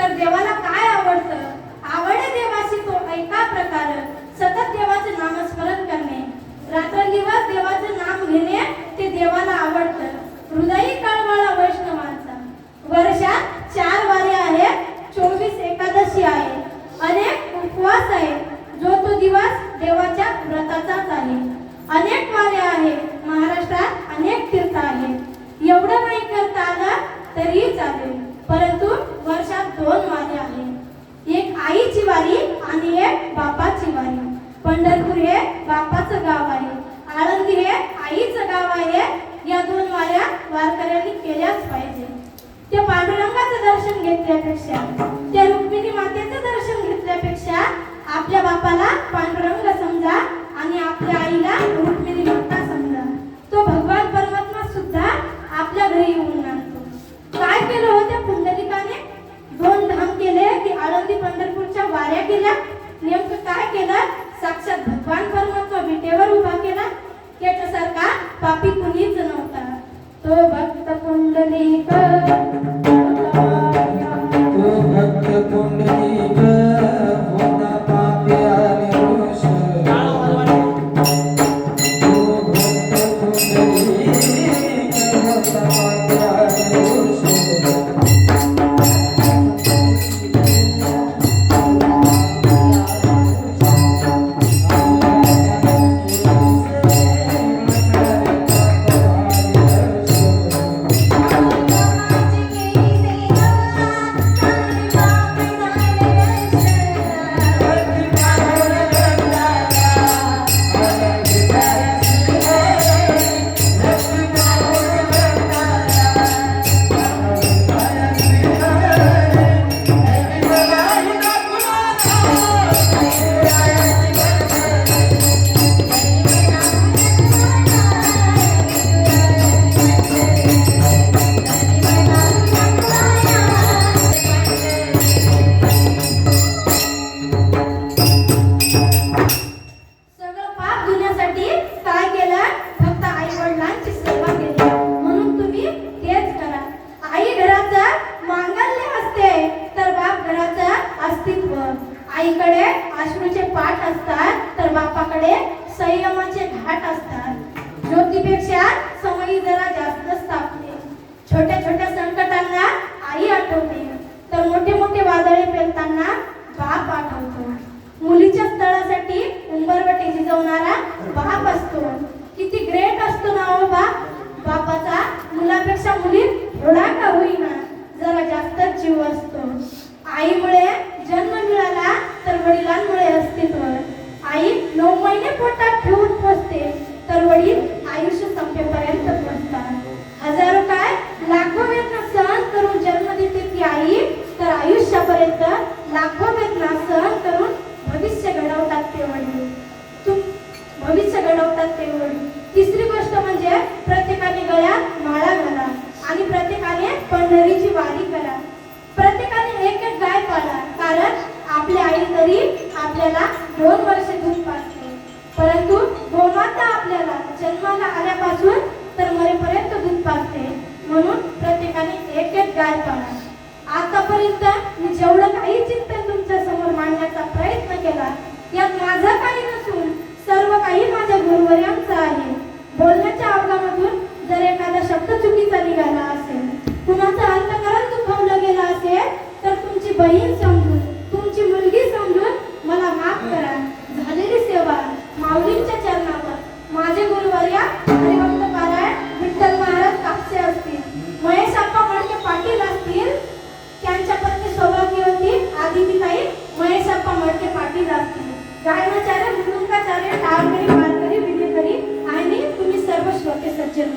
तर देवाला काय आवडतं? आवडे देवाशी तो ऐका प्रकार. सतत देवाचे नामस्मरण करणे. रात्रंदिवस देवाचे नाम घेणे ते देवाला आवडतं. हृदयी कळवळा वैष्णवांचा. वर्षात चार वारे आहेत चोवीस एकादशी आहे अनेक उपवास आहेत जो तो दिवस देवाच्या व्रताचाच आहे अनेक वारे आहेत महाराष्ट्रात अनेक तीर्थ आहेत एवढं नाही करता आलं तरी चालेल परंतु वर्षात दोन वारे आहेत एक आईची वारी आणि एक बापाची वारी पंढरपूर हे बापाचं गाव आहे. आळंदी हे आईचं गाव आहे. या दोन वाऱ्या वारकऱ्यांनी केल्याच पाहिजे. त्या पांडुरंगाचं दर्शन घेतल्यापेक्षा पापी कुणीच नव्हता. तो भक्त पुंडलिक आईकडे अश्रूचे पाठ असतात तर बापाकडे संयमाचे घाट असतात. ज्योतीपेक्षा समयी जरा जास्तच तापते छोट्या छोट्या संकटांना आई आठवते तर मोठे मोठे वादळे पेलताना बाप आठवतो. मुलीच्या स्थळासाठी उंबरवटे झिजवणारा बाप असतो. किती ग्रेट असतो ना हो बाप? बापाचा मुलापेक्षा मुली थोडा का होईना? जरा जास्तच जीव असतो. आईमुळे जन्म मिळाला तर वडिलांमुळे अस्तित्व आई नऊ महिने पोटात ठेवून पोचते. तर वडील आयुष्य संपेपर्यंत पोचतात. हजारो काय लाखो वेदना सहन करून जन्म देते ती आई. तर आयुष्यापर्यंत लाखो वेदना सहन करून भविष्य घडवतात ते वडील. भविष्य घडवतात ते वडील. तिसरी गोष्ट म्हणजे प्रत्येकाने गळ्यात माळा घाला आणि प्रत्येकाने पंढरीची वारी करा प्रत्येकाने एक एक गाय पाळा कारण आपली आई तरी आपल्याला दोन वर्ष दूध पाजते परंतु गोमाता आपल्याला जन्माला आल्यापासून तर मरेपर्यंत दूध पाजते म्हणून प्रत्येकाने एक एक गाय पाळा. आतापर्यंत वारणचार्य मुलुकाचार्य टाळकरी वारकरी विधेकरी आणि तुम्ही सर्व श्रोते सज्जन